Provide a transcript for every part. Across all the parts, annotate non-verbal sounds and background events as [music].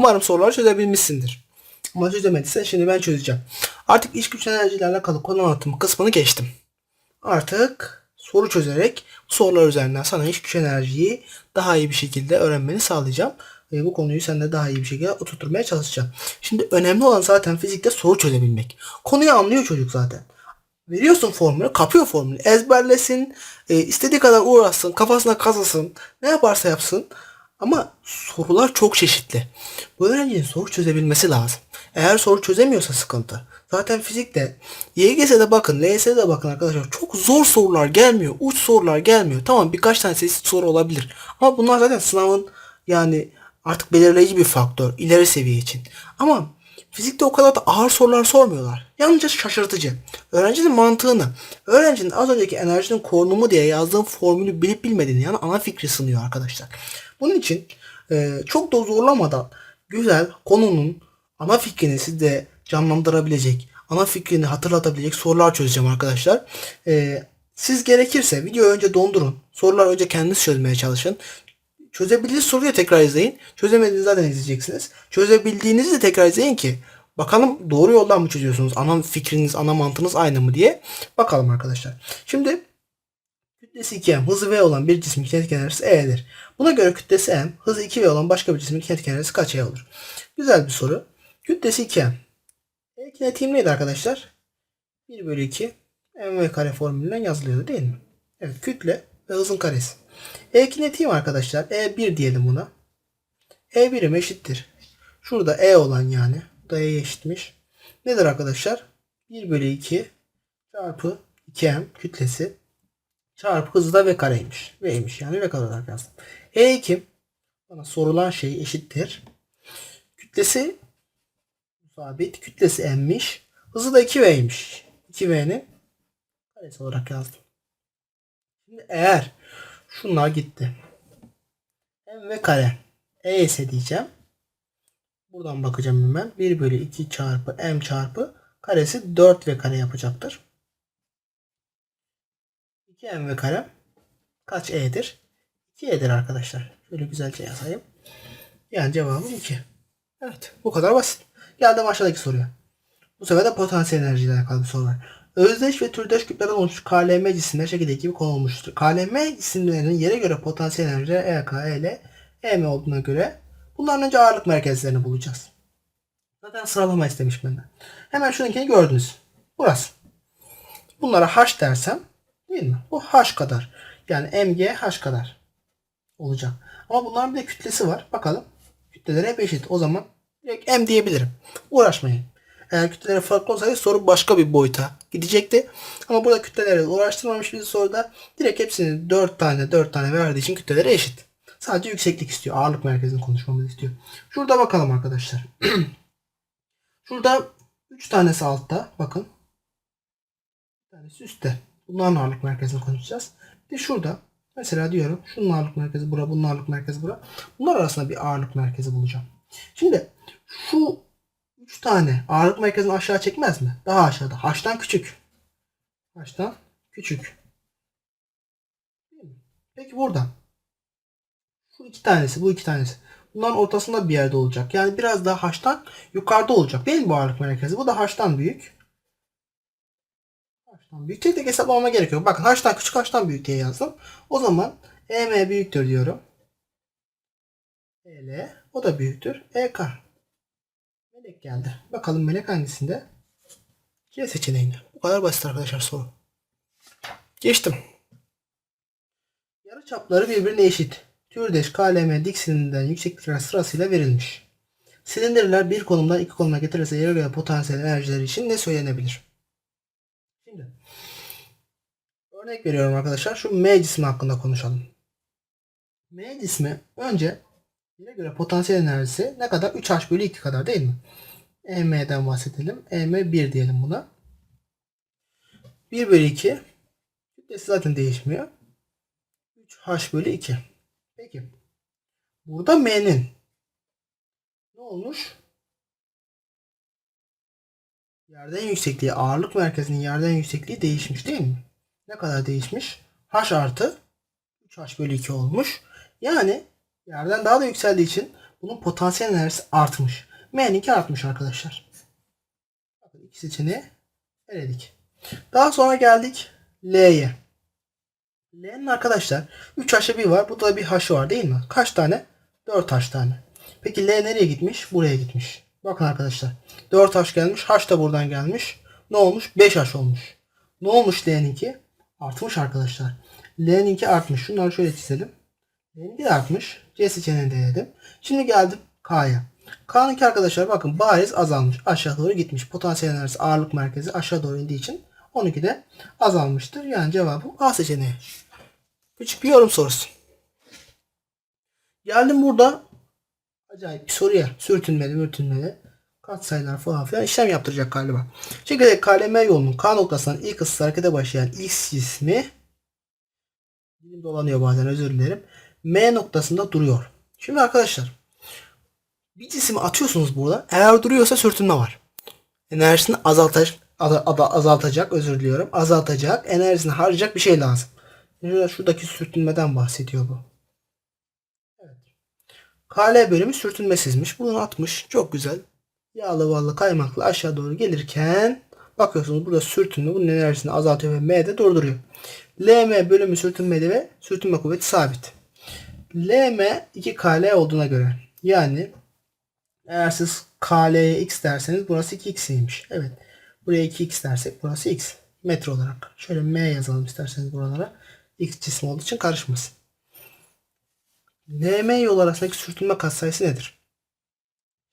Umarım soruları çözebilmişsindir. Ama çözemediysen şimdi ben çözeceğim. Artık iş güç enerjiyle alakalı konu anlatımı kısmını geçtim. Artık soru çözerek sorular üzerinden sana iş güç enerjiyi daha iyi bir şekilde öğrenmeni sağlayacağım. Ve bu konuyu sen de daha iyi bir şekilde oturtmaya çalışacağım. Şimdi önemli olan zaten fizikte soru çözebilmek. Konuyu anlıyor çocuk zaten. Veriyorsun formülü, kapıyor formülü. Ezberlesin, e, istediği kadar uğraşsın, kafasına kazısın, ne yaparsa yapsın. Ama sorular çok çeşitli. Bu öğrencinin soru çözebilmesi lazım. Eğer soru çözemiyorsa sıkıntı. Zaten fizikte, YGS'de bakın, LYS'de bakın arkadaşlar çok zor sorular gelmiyor. Uç sorular gelmiyor. Tamam birkaç tane sessiz soru olabilir. Ama bunlar zaten sınavın yani artık belirleyici bir faktör ileri seviye için. Ama fizikte o kadar da ağır sorular sormuyorlar. Yalnızca şaşırtıcı. Öğrencinin mantığını, öğrencinin az önceki enerjinin korunumu diye yazdığım formülü bilip bilmediğini yani ana fikri sınıyor arkadaşlar. Bunun için e, çok da zorlamadan güzel konunun ana fikrini sizde canlandırabilecek, ana fikrini hatırlatabilecek sorular çözeceğim arkadaşlar. E, siz gerekirse videoyu önce dondurun. Sorular önce kendiniz çözmeye çalışın. Çözebildiğiniz soruyu tekrar izleyin. Çözemediğinizi zaten izleyeceksiniz. Çözebildiğinizi de tekrar izleyin ki bakalım doğru yoldan mı çözüyorsunuz? Ana fikriniz, ana mantığınız aynı mı diye bakalım arkadaşlar. Şimdi kütlesi 2m, hızı v olan bir cismin kinetik enerjisi e'dir. Buna göre kütlesi m, hızı 2v olan başka bir cismin kinetik enerjisi kaç e olur? Güzel bir soru. Kütlesi 2m. E kinetiğim neydi arkadaşlar? 1 bölü 2 mv kare formülünden yazılıyordu değil mi? Evet kütle ve hızın karesi. E kinetiğim arkadaşlar. E1 diyelim buna. E birim eşittir. Şurada E olan yani. Bu da E'ye eşitmiş. Nedir arkadaşlar? 1 bölü 2 çarpı 2m kütlesi çarpı hızı da v kareymiş. V'ymiş yani v kare olarak yazdım. E2 bana sorulan şey eşittir. Kütlesi sabit. Kütlesi m'miş. Hızı da 2v'ymiş. 2v'nin karesi olarak yazdım. Şimdi eğer şunlar gitti. M ve kare. E ise diyeceğim. Buradan bakacağım hemen. 1 bölü 2 çarpı M çarpı karesi 4 ve kare yapacaktır. 2M ve kare kaç E'dir? 2 E'dir arkadaşlar. Şöyle güzelce yazayım. Yani cevabım 2. Evet. Bu kadar basit. Geldim aşağıdaki soruya. Bu sefer de potansiyel enerjiyle alakalı bir soru var. Özdeş ve türdeş küplerden oluşmuş KLM cisimler şekildeki gibi konulmuştur. KLM cisimlerinin yere göre potansiyel enerjileri EK, EL, EM olduğuna göre bunların önce ağırlık merkezlerini bulacağız. Zaten sıralama istemiş benden. Hemen şununkini gördünüz. Burası. Bunlara H dersem değil mi? Bu H kadar. Yani MG H kadar olacak. Ama bunların bir de kütlesi var. Bakalım. Kütleleri hep eşit. O zaman direkt M diyebilirim. Uğraşmayın. Eğer kütleleri farklı olsaydı soru başka bir boyuta gidecekti. Ama burada kütleleri uğraştırmamış bir soruda direkt hepsini 4 tane 4 tane verdiği için kütleleri eşit. Sadece yükseklik istiyor. Ağırlık merkezini konuşmamızı istiyor. Şurada bakalım arkadaşlar. [clears throat] Şurada 3 tanesi altta. Bakın. Bir tanesi üstte. Bunların ağırlık merkezini konuşacağız. Bir de şurada. Mesela diyorum şunun ağırlık merkezi bura, bunun ağırlık merkezi bura. Bunlar arasında bir ağırlık merkezi bulacağım. Şimdi şu 3 tane ağırlık merkezini aşağı çekmez mi? Daha aşağıda. H'tan küçük. H'tan küçük. Peki buradan. Şu iki tanesi, bu iki tanesi. Bunların ortasında bir yerde olacak. Yani biraz daha H'tan yukarıda olacak. Değil mi bu ağırlık merkezi? Bu da H'tan büyük. Büyük. Tek tek hesaplamama gerekiyor. Bakın H'tan küçük H'tan büyük yazdım. O zaman EM büyüktür diyorum. EL o da büyüktür. EK. Melek geldi. Bakalım melek hangisinde? C seçeneğinde. Bu kadar basit arkadaşlar soru. Geçtim. Yarı çapları birbirine eşit. Türdeş, KLM, dik silindirden yükseklikler sırasıyla verilmiş. Silindirler bir konumdan iki konuma getirirse yere göre potansiyel enerjileri için ne söylenebilir? Şimdi örnek veriyorum arkadaşlar. Şu M cismi hakkında konuşalım. M cismi önce yere göre potansiyel enerjisi ne kadar? 3H bölü 2 kadar değil mi? EM'den bahsedelim. EM 1 diyelim buna. 1 bölü 2 kütlesi zaten değişmiyor. 3H bölü 2. Peki. Burada M'nin ne olmuş? Yerden yüksekliği, ağırlık merkezinin yerden yüksekliği değişmiş değil mi? Ne kadar değişmiş? H artı 3H bölü 2 olmuş. Yani yerden daha da yükseldiği için Bunun potansiyel enerjisi artmış. M'ninki artmış arkadaşlar. Bakın iki seçeneği eledik. Daha sonra geldik L'ye. L'nin arkadaşlar 3 haşı bir var. Burada da bir haşı var değil mi? Kaç tane? 4 haş tane. Peki L nereye gitmiş? Buraya gitmiş. Bakın arkadaşlar. 4 haş gelmiş. Haş da buradan gelmiş. Ne olmuş? 5 haş olmuş. Ne olmuş L'ninki? Artmış arkadaşlar. L'ninki artmış. Şunları şöyle çizelim. L'ninki de artmış. C seçeneğini denedim. Şimdi geldim K'ya. K'nınki arkadaşlar bakın bariz azalmış. Aşağı doğru gitmiş. Potansiyel enerjisi ağırlık merkezi aşağı doğru indiği için 12 de azalmıştır. Yani cevabım A seçeneği. Küçük bir yorum sorusu. Geldim burada acayip bir soruya. Sürtünmeli mürtünmeli. Katsayılar falan filan işlem yaptıracak galiba. Şekilde KLM yolunun K noktasından ilk ısısı harekete başlayan X cismi dilim dolanıyor bazen özür dilerim. M noktasında duruyor. Şimdi arkadaşlar bir cismi atıyorsunuz burada. Eğer duruyorsa sürtünme var. Enerjisini azaltacak, azaltacak özür diliyorum. Azaltacak, enerjisini harcayacak bir şey lazım. Şurada, şuradaki sürtünmeden bahsediyor bu. KL bölümü sürtünmesizmiş. Bunu atmış. Çok güzel. Yağlı ballı kaymaklı aşağı doğru gelirken bakıyorsunuz burada sürtünme bunun enerjisini azaltıyor ve M'de durduruyor. LM bölümü sürtünmeli ve sürtünme kuvveti sabit. LM 2KL olduğuna göre yani eğer siz KL'ye x derseniz burası 2x'iymiş. Evet. Buraya 2x dersek burası x. Metre olarak. Şöyle m yazalım isterseniz buralara. x cismi olduğu için karışmasın. LM yol arasındaki sürtünme katsayısı nedir?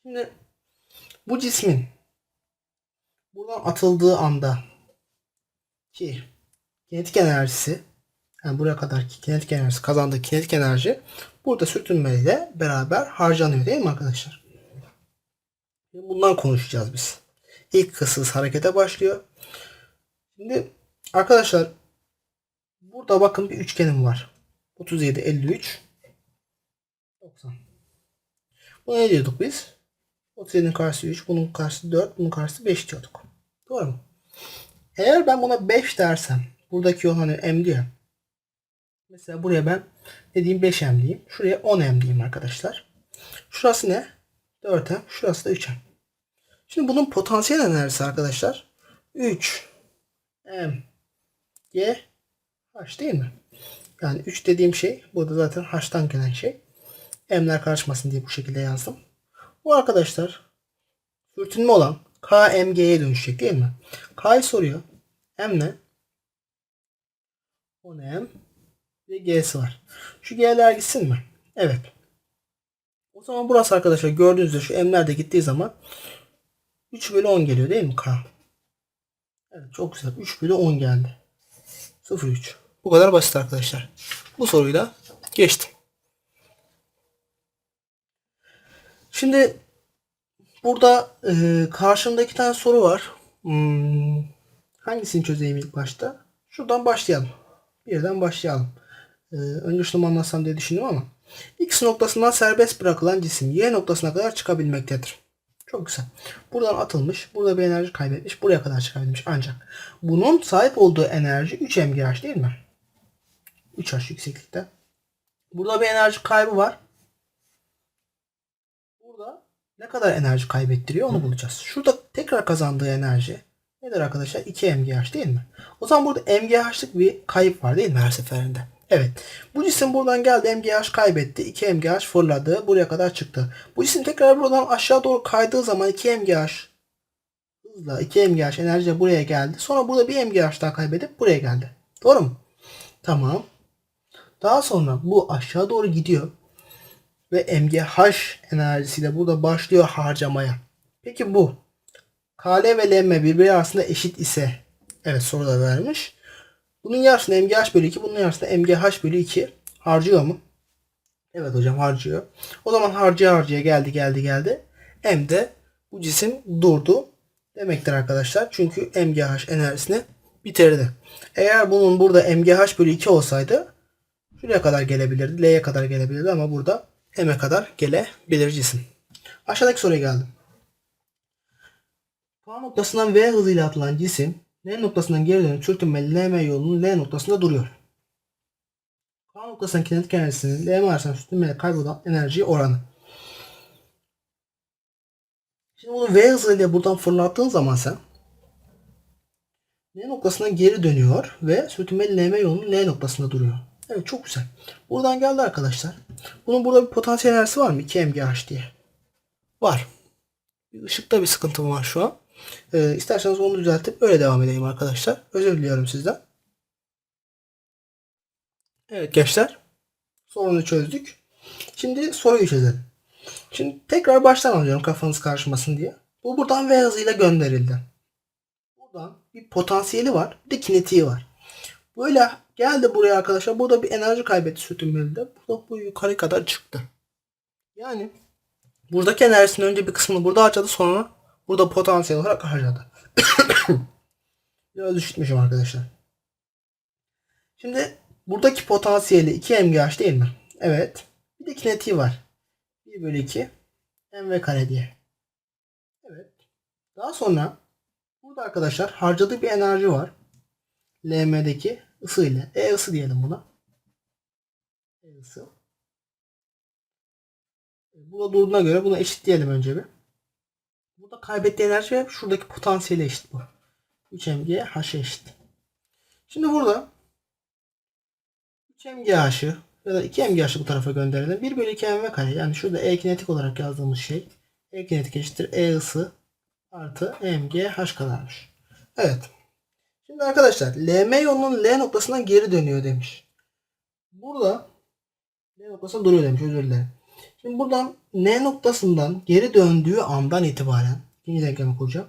Şimdi bu cismin buradan atıldığı anda ki kinetik enerjisi yani buraya kadar ki kinetik enerjisi kazandığı kinetik enerji burada sürtünmeyle beraber harcanıyor değil mi arkadaşlar? Bundan konuşacağız biz. İlk kısız harekete başlıyor. Şimdi arkadaşlar burada bakın bir üçgenim var. 37, 53, Buna ne diyorduk biz? 37'nin karşısı 3, bunun karşısı 4, bunun karşısı 5 diyorduk. Doğru mu? Eğer ben buna 5 dersem, buradaki yol hani m diyor. Mesela buraya ben ne diyeyim 5m diyeyim. Şuraya 10m diyeyim arkadaşlar. Şurası ne? 4m. Şurası da 3m. Şimdi bunun potansiyel enerjisi arkadaşlar 3 m g h değil mi? Yani 3 dediğim şey burada zaten h'tan gelen şey. M'ler karışmasın diye bu şekilde yazdım. Bu arkadaşlar sürtünme olan KMG'ye dönüşecek değil mi? K'yı soruyor. M ne? 10M ve G'si var. Şu G'ler gitsin mi? Evet. O zaman burası arkadaşlar gördüğünüz üzere şu M'ler de gittiği zaman 3 bölü 10 geliyor değil mi K? Evet çok güzel. 3 bölü 10 geldi. 0,3. Bu kadar basit arkadaşlar. Bu soruyu da geçtim. Şimdi burada e, karşımda iki tane soru var. Hmm, hangisini çözeyim ilk başta? Şuradan başlayalım. Birden başlayalım. E, önce şunu anlatsam diye düşündüm ama. X noktasından serbest bırakılan cisim Y noktasına kadar çıkabilmektedir. Çok güzel. Buradan atılmış. Burada bir enerji kaybetmiş. Buraya kadar çıkabilmiş. Ancak bunun sahip olduğu enerji 3 mgh değil mi? 3h yükseklikte. Burada bir enerji kaybı var. Ne kadar enerji kaybettiriyor onu bulacağız. Şurada tekrar kazandığı enerji nedir arkadaşlar? 2 mgh değil mi? O zaman burada mgh'lık bir kayıp var değil mi her seferinde? Evet. Bu cisim buradan geldi. MGH kaybetti. 2 MGH fırladı. Buraya kadar çıktı. Bu cisim tekrar buradan aşağı doğru kaydığı zaman 2 MGH hızla 2 MGH enerji buraya geldi. Sonra burada 1 MGH daha kaybedip buraya geldi. Doğru mu? Tamam. Daha sonra bu aşağı doğru gidiyor. Ve MGH enerjisiyle burada başlıyor harcamaya. Peki bu KL ve LM birbiri arasında eşit ise evet soruda vermiş. Bunun yarısını MGH bölü 2, bunun yarısını MGH bölü 2 harcıyor mu? Evet hocam harcıyor. O zaman harcaya harcaya geldi geldi geldi. M de bu cisim durdu demektir arkadaşlar. Çünkü MGH enerjisini bitirdi. Eğer bunun burada MGH bölü 2 olsaydı şuraya kadar gelebilirdi. L'ye kadar gelebilirdi ama burada M'e kadar gelebilir cisim. Aşağıdaki soruya geldim. K noktasından V hızıyla atılan cisim L noktasından geri dönüp sürtünmeli LM yolunun L noktasında duruyor. K noktasının kinetik enerjisinin LM arasında sürtünmeyle kaybolan enerji oranı. Şimdi bunu V hızıyla buradan fırlattığın zaman sen N noktasına geri dönüyor ve sürtünmeli LM yolunun N noktasında duruyor. Evet çok güzel. Buradan geldi arkadaşlar. Bunun burada bir potansiyel enerjisi var mı? 2 mgh diye. Var. Bir ışıkta bir sıkıntım var şu an. Ee, isterseniz onu düzeltip öyle devam edeyim arkadaşlar. Özür diliyorum sizden. Evet gençler. Sorunu çözdük. Şimdi soruyu çözelim. Şimdi tekrar baştan alıyorum kafanız karışmasın diye. Bu buradan V hızıyla gönderildi. Buradan bir potansiyeli var. Bir de kinetiği var. Böyle geldi buraya arkadaşlar. Burada bir enerji kaybetti sürtünmelide. Burada bu yukarı kadar çıktı. Yani buradaki enerjisinin önce bir kısmını burada harcadı sonra burada potansiyel olarak harcadı. [coughs] Biraz üşütmüşüm arkadaşlar. Şimdi buradaki potansiyeli 2 mgh değil mi? Evet. Bir de kinetiği var. 1 bölü 2 mv kare diye. Evet. Daha sonra burada arkadaşlar harcadığı bir enerji var. LM'deki ısı ile. E ısı diyelim buna. E ısı. Burada durduğuna göre buna eşitleyelim önce bir. Burada kaybettiği enerji şuradaki potansiyeli eşit bu. 3 mg h'e eşit. Şimdi burada 3 mgh'ı ya da 2 mgh'ı bu tarafa gönderelim. 1 bölü 2 mv kare. Yani şurada E kinetik olarak yazdığımız şey. E kinetik eşittir E ısı artı mg h kadarmış. Evet. Şimdi arkadaşlar LM yolunun L noktasından geri dönüyor demiş. Burada L noktasında duruyor demiş özür dilerim. Şimdi buradan N noktasından geri döndüğü andan itibaren ikinci denklemi kuracağım.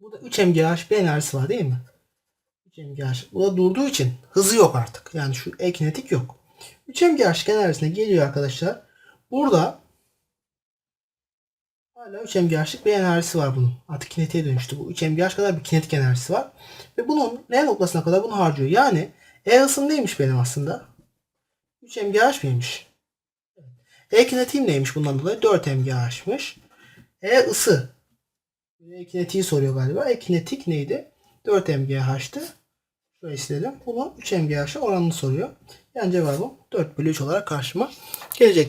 Burada 3 mgh bir enerjisi var değil mi? 3 mgh. Burada durduğu için hızı yok artık. Yani şu E kinetik yok. 3 mgh enerjisine geliyor arkadaşlar. Burada hala 3 mgh'lik bir enerjisi var bunun. Artık kinetiğe dönüştü. Bu 3 mgh kadar bir kinetik enerjisi var. Ve bunun N noktasına kadar bunu harcıyor. Yani E ısım neymiş benim aslında? 3 mgh miymiş? E kinetiğim neymiş bundan dolayı? 4 mgh'mış. E ısı. E kinetiği soruyor galiba. E kinetik neydi? 4 mgh'tı. Şöyle istedim. Bunu 3 mgh'a oranını soruyor. Yani cevabım 4 bölü 3 olarak karşıma gelecek.